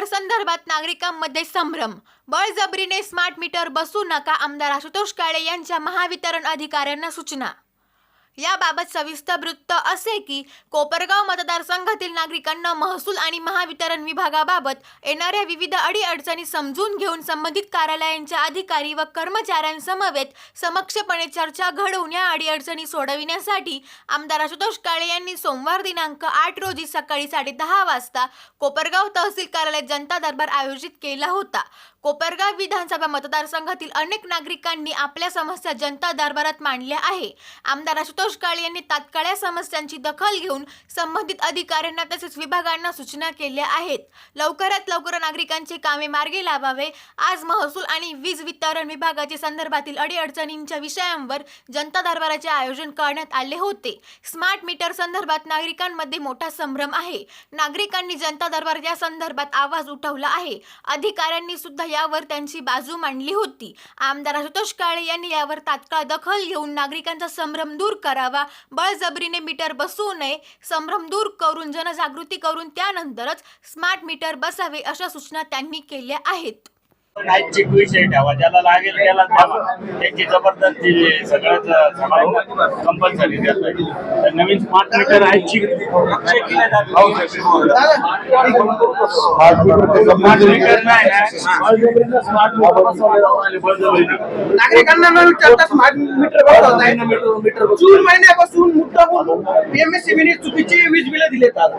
Metre संदर्भात नागरिकांमध्ये संभ्रम. बळजबरीने स्मार्ट मीटर बसू नका आमदार आशुतोष काळे यांच्या महावितरण अधिकाऱ्यांना सूचना याबाबत सविस्तर वृत्त असे की कोपरगाव मतदारसंघातील नागरिकांना महसूल आणि महावितरण विभागाबाबत येणाऱ्या विविध अडीअडचणी समजून घेऊन संबंधित कार्यालयांच्या अधिकारी व कर्मचाऱ्यांसमवेत समक्षपणे चर्चा घडवून या अडीअडचणी सोडविण्यासाठी आमदार आशुतोष काळे यांनी सोमवार दिनांक आठ रोजी सकाळी साडेदहा वाजता कोपरगाव तहसील कार्यालयात जनता दरबार आयोजित केला होता. कोपरगाव विधानसभा मतदारसंघातील अनेक नागरिकांनी आपल्या समस्या जनता दरबारात मांडल्या आहे. आमदार आशुतोष काळे यांनी तात्काळ या समस्यांची दखल घेऊन संबंधित अधिकाऱ्यांना तसेच विभागांना सूचना केल्या आहेत. लवकरात लवकर नागरिकांची कामे मार्गी लावावे. आज महसूल आणि वीज वितरण विभागाचे संदर्भातील अडीअडचणींच्या विषयांवर जनता दरबाराचे आयोजन करण्यात आले होते. स्मार्ट मीटर संदर्भात नागरिकांमध्ये मोठा संभ्रम आहे. नागरिकांनी जनता दरबार या संदर्भात आवाज उठवला आहे. अधिकाऱ्यांनी सुद्धा यावर त्यांची बाजू मांडली होती. आमदार आशुतोष काळे यांनी यावर तात्काळ दखल घेऊन नागरिकांचा संभ्रम दूर कर. करावा. बळजबरीने मीटर बसवू नये. संभ्रम दूर करून जनजागृती करून त्यानंतरच स्मार्ट मीटर बसावे अशा सूचना त्यांनी केल्या आहेत. विषय ठेवा. ज्याला लागेल त्याला त्याची जबरदस्ती सगळ्याच कंपल्सरी तर नवीन स्मार्ट मीटर स्मार्ट मीटर नाही. ना स्मार्ट मीटर नागरिकांना न विचारता स्मार्ट मीटर बसवत आहे जून महिन्यापासून मुद्दा म्हणून एमएससीबीने चुकीचे वीज बिल दिलेत आज.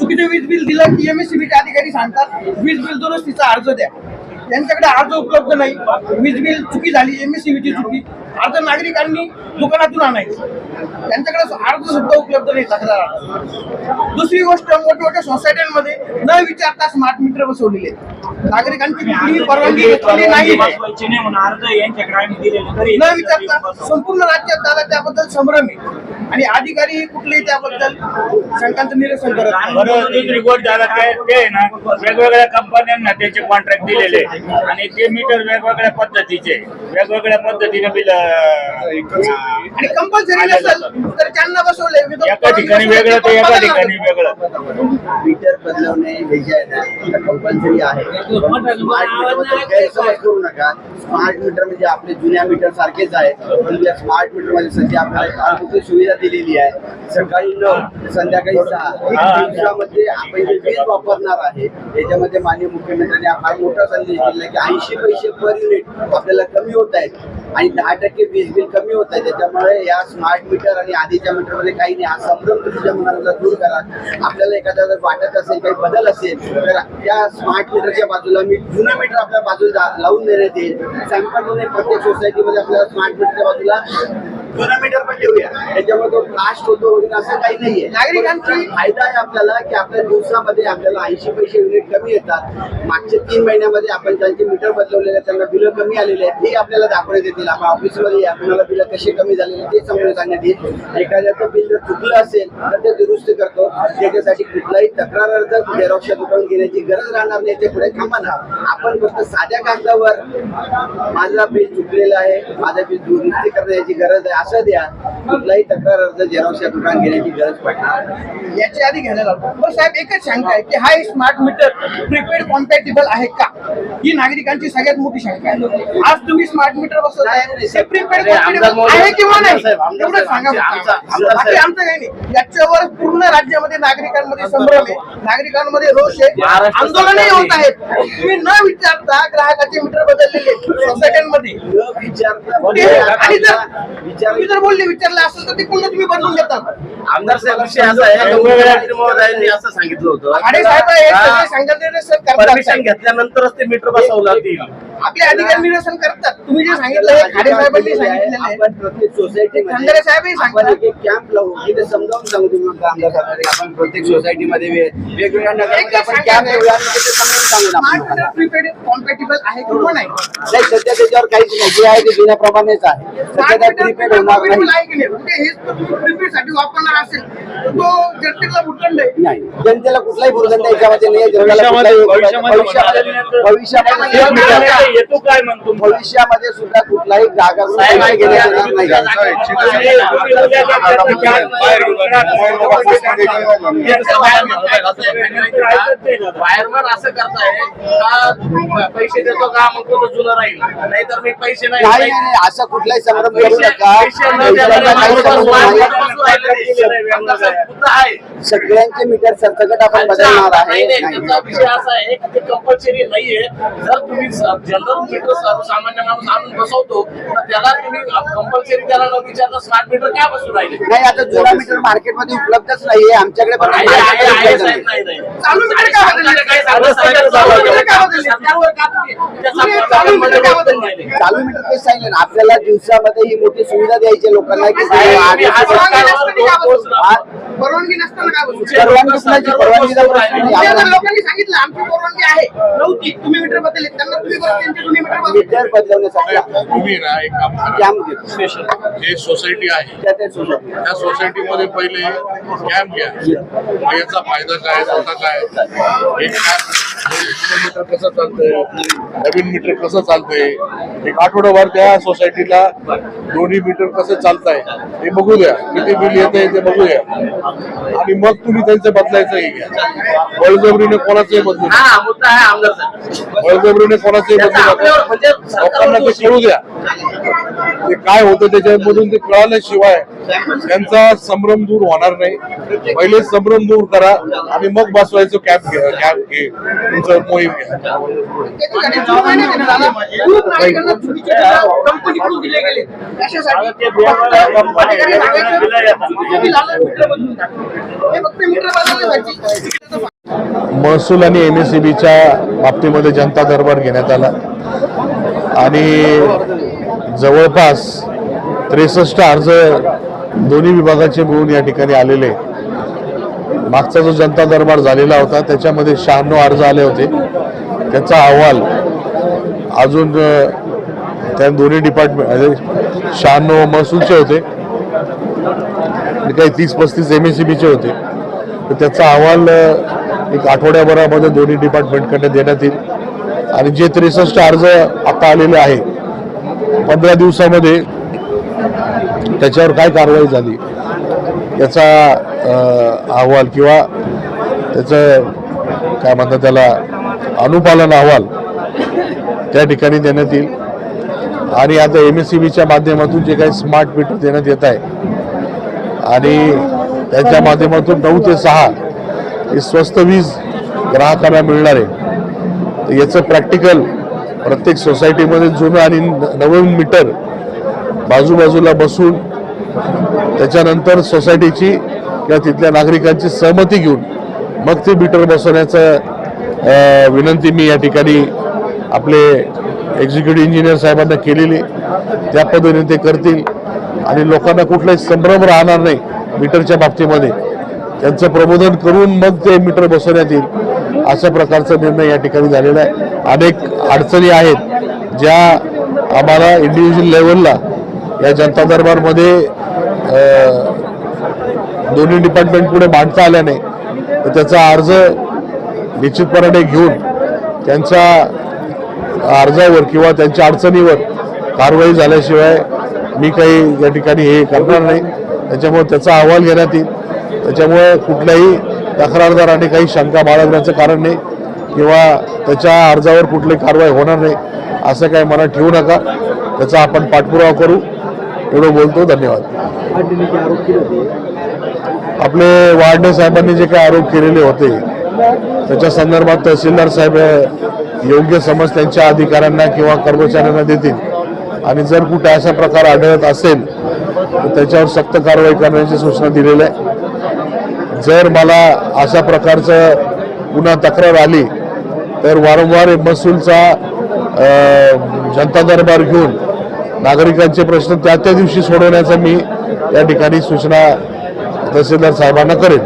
चुकीचे वीज बिल दिलं की एमएससीबी चे अधिकारी सांगतात वीज बिल दुरुस्तीचा अर्ज द्या. त्यांच्याकडे अर्ज उपलब्ध नाही. वीज बिल चुकी झाली एमएससीबी चुकी. अर्ज नागरिकांनी दुकानातून आणायचं. त्यांच्याकडे अर्ज सुद्धा उपलब्ध नाही तक्रार दुसरी गोष्ट मोठमोठ्या सोसायट्यांमध्ये न विचारता स्मार्ट मीटर बसवलेले नागरिकांची कुठलीही परवानगी घेतलेली नाही न विचारता संपूर्ण राज्यात दादा त्याबद्दल संभ्रम आहे. आणि अधिकारी कुठलेही त्याबद्दल शंकांचं निरसन करत झाला ते ना वेगवेगळ्या कंपन्यांना त्याचे कॉन्ट्रॅक्ट दिलेले. आणि ते मीटर वेगवेगळ्या पद्धतीचे वेगवेगळ्या पद्धतीने बिल आणि कंपल्सरी नसेल तर त्यांना बसवले एका ठिकाणी वेगळं तर एका ठिकाणी वेगळं. मीटर बदलवणे हे जे आहे ना कंपल्सरी आहे. स्मार्ट मीटर गैरसमज करू नका. स्मार्ट मीटर म्हणजे आपले जुन्या मीटर सारखेच आहे. पण या स्मार्ट मीटरमध्ये सध्या आपल्याला सुविधा दिलेली आहे. सकाळी नऊ ते संध्याकाळी सहा. दिवसामध्ये आपण जे वीज वापरणार आहे त्याच्यामध्ये माननीय मुख्यमंत्र्यांनी हा फार मोठा संदेश की ऐंशी पैसे पर युनिट आपल्याला कमी होत आहेत आणि दहा टक्के वीज बिल कमी होत आहे. त्याच्यामुळे या स्मार्ट मीटर आणि आधीच्या मीटरमध्ये काही नाही. हा संभ्रम तुमच्या मनाला दूर करा आपल्याला एखाद्या जर वाटत असेल काही बदल असेल तर त्या स्मार्ट मीटरच्या बाजूला मी जुनं मीटर आपल्या बाजूला लावून देण्यात येईल. सॅम्पल म्हणून प्रत्येक सोसायटीमध्ये आपल्याला स्मार्ट मीटरच्या बाजूला जुना मीटर पण ठेवूया त्याच्यामुळे तो ब्लास्ट होतो वगैरे असं काही नाहीये. नागरिकांची फायदा आहे आपल्याला की आपल्या दिवसामध्ये आपल्याला ऐंशी पैसे युनिट कमी येतात. मागच्या तीन महिन्यामध्ये आपण ज्यांचे मीटर बदलवलेले त्यांना बिलं कमी आलेले आहेत. हे आपल्याला दाखवण्यात येतील. आपण ऑफिसमध्ये या, आपल्याला बिलं कसे कमी झालेले ते समजून सांगण्यात येईल. एखाद्याचं बिल जर चुकलं असेल तर ते दुरुस्त करतो. त्याच्यासाठी कुठलाही तक्रार अर्ज झेरॉक्सच्या दुकान घेण्याची गरज राहणार नाही. ते पुढे थांबा ना. आपण फक्त साध्या कागदावर माझा बिल चुकलेला आहे माझा बिल दुरुस्ती करण्याची गरज आहे असं द्या. कुठलाही तक्रार अर्ज झेरॉक्सच्या दुकान घेण्याची गरज पडणार. याची आधी घ्यायला पण साहेब एकच शंका आहे की हा स्मार्ट मीटर प्रिपेड कॉम्पॅटेबल आहे का? ही नागरिकांची सगळ्यात मोठी शंका आहे. आज तुम्ही स्मार्ट मीटर आहे प्रिपेड किंवा नाही? एवढं सांगा आमचा- बाकी काही नाही. याच्यावर पूर्ण राज्यामध्ये नागरिकांमध्ये संभ्रम आहे. नागरिकांमध्ये रोष आहे. आंदोलनही होत आहेत. तुम्ही न विचारता ग्राहकाचे मीटर बदललेले सोसायट्यांमध्ये न विचारता ते- आणि जर तुम्ही जर बोलले विचारलं असेल तर ते पुन्हा तुम्ही बदलून देतात आमदार साहेब विषय असा आहे का मुख्यमंत्री महोदयांनी असं सांगितलं होतं. साहेब हे परमिशन घेतल्यानंतरच ते मीटर बसवलं जातील आपले अधिकारी निरसन करतात. तुम्ही जे सांगितलं हे खाडे साहेबांनी सांगितलेलं आहे. आपण प्रत्येक सोसायटी साहेबही सांगतात. एक कॅम्प लावू. तिथे समजावून सांगू तुम्ही म्हणता आमदार साहेब. आपण प्रत्येक सोसायटीमध्ये वेगवेगळ्या नगरामध्ये आपण कॅम्प लावूया कॉम्पॅटेबल आहे किंवा नाही नाही सध्या त्याच्यावर काहीच नाही जे आहे ते जुन्याप्रमाणेच आहे सध्या त्या प्रीपेड होणार नाही आहे की नाही म्हणजे हेच तर तुम्ही प्रीपेडसाठी वापरणार असेल तर तो जनतेला भूखंड आहे नाही जनतेला कुठलाही भूर्दंड याच्यामध्ये नाही जनतेला कुठलाही भविष्यामध्ये- भविष्यामध्ये भविष्यामध्ये एक मिनिट, येतो काय म्हणतो भविष्यामध्ये सुद्धा कुठलाही ग्राहकाकडून पैसे घेण्यात येणार नाही असं का पैसे देतो का? मग तो जुनं राहील. नाहीतर मी पैसे नाही नाही नाही, असा कुठलाही संभ्रम करू नका. पैशाचा काही संबंध नाही. सगळ्यांचे मीटर सरसकट आपण बदलणार आहे. नाही नाही. त्याचा विषय असा आहे की ते कंपल्सरी नाहीये. जर तुम्ही जनरल मीटर सर्वसामान्य माणूस आणून बसवतो तर त्याला तुम्ही कंपल्सरी त्याला न विचारता स्मार्ट मीटर काय बसून राहिले? नाही आता जुना मीटर मार्केटमध्ये उपलब्धच नाहीये. आमच्याकडे पण नाही, नाही. चालू मीटर का मीटर? चालू मीटर तेच सांगितलं ना आपल्याला दिवसामध्ये ही मोठी सुविधा द्यायची लोकांना की परवानगी नसताना लोकांनी सांगितलं आमची परवानगी आहे. नव्हती. तुम्ही मीटर बदलले. त्यांना तुम्ही परत त्यांचे जुने मीटर बदलले. मीटर बदलवण्यासाठी तुम्ही ना एक काम करा. कॅम्प घेतो. जे सोसायटी आहे. त्या त्या सोसायटी त्या सोसायटीमध्ये पहिले कॅम्प घ्या. याचा फायदा काय तोटा काय? एक मीटर कसं चालतंय नवीन मीटर कसं चालतंय? एक आठवडाभर त्या सोसायटीला दोन्ही मीटर कसं चालताय ते बघू द्या किती बिल येत आहे ते बघू द्या आणि मग तुम्ही त्यांचं बदलायचं हे घ्या. बळजबरीने कोणाचंही बदलू. हा आहे बळजबरीने कोणाचंही बदलू म्हणजे लोकांना ते कळू द्या. ते काय होतं त्याच्यामधून ते कळाल्याशिवाय त्यांचा संभ्रम दूर होणार नाही. पहिले संभ्रम दूर करा आणि मग बसवायचं कॅब घ्या कॅब घे. तुमचं मोहीम महसूल आणि एम एस बाबतीमध्ये जनता दरबार घेण्यात आला. आणि जवळपास त्रेसष्ट अर्ज दोन्ही विभागाचे मिळून या ठिकाणी आलेले. मागचा जो जनता दरबार झालेला होता त्याच्यामध्ये शहाण्णव अर्ज आले होते. त्याचा अहवाल अजून त्या दोन्ही डिपार्टमेंट म्हणजे शहाण्णव महसूलचे होते काही तीस पस्तीस एम एस होते. तर त्याचा अहवाल एक आठवड्याभरामध्ये दोन्ही डिपार्टमेंटकडे देण्यात येईल. आणि जे त्रेसष्ट अर्ज आता आलेले आहे पंधरा दिवसामध्ये त्याच्यावर काय कारवाई झाली याचा अहवाल किंवा त्याचं काय म्हणतात त्याला अनुपालन अहवाल त्या ठिकाणी देण्यात येईल. आणि आता एम एस सी बीच्या माध्यमातून जे काही स्मार्ट मीटर देण्यात येत आहे आणि त्याच्या माध्यमातून नऊ ते सहा हे स्वस्त वीज ग्राहकांना मिळणार आहे तर याचं प्रॅक्टिकल प्रत्येक सोसायटीमध्ये जुनं आणि नवीन मीटर बाजूबाजूला बसून त्याच्यानंतर सोसायटीची किंवा तिथल्या नागरिकांची सहमती घेऊन मग ते मीटर बसवण्याचं विनंती मी या ठिकाणी आपले एक्झिक्युटिव्ह इंजिनियर साहेबांना केलेली. त्या पद्धतीने ते करतील. आणि लोकांना कुठलाही संभ्रम राहणार नाही मीटरच्या बाबतीमध्ये. त्यांचं प्रबोधन करून मग ते मीटर बसवण्यात येईल अशा प्रकारचा निर्णय या ठिकाणी झालेला आहे. अनेक अडचणी आहेत ज्या आम्हाला इंडिव्हिज्युअल लेवलला या जनता दरबारमध्ये दोन्ही डिपार्टमेंट पुढे मांडता आल्या नाही. तर त्याचा अर्ज निश्चितपणाने घेऊन त्यांच्या अर्जावर किंवा त्यांच्या अडचणीवर कारवाई झाल्याशिवाय मी काही या ठिकाणी हे करणार नाही. त्याच्यामुळे त्याचा अहवाल घेण्यात येईल. त्याच्यामुळे कुठल्याही तक्रारदाराने काही शंका बाळगण्याचं कारण नाही किंवा त्याच्या अर्जावर कुठली कारवाई होणार नाही असं काही मनात ठेवू नका. त्याचा आपण पाठपुरावा करू. एवढं बोलतो. धन्यवाद. आपले वार्डे साहेबांनी जे काही आरोप केलेले होते त्याच्या संदर्भात तहसीलदार साहेब योग्य समज त्यांच्या अधिकाऱ्यांना किंवा कर्मचाऱ्यांना देतील. आणि जर कुठे असा प्रकार आढळत असेल तर त्याच्यावर सक्त कारवाई करण्याची सूचना दिलेल्या आहे. जर मला अशा प्रकारचं पुन्हा तक्रार आली तर वारंवार महसूलचा जनता दरबार घेऊन नागरिकांचे प्रश्न त्या त्या दिवशी सोडवण्याचा मी या ठिकाणी सूचना तहसीलदार साहेबांना करेन.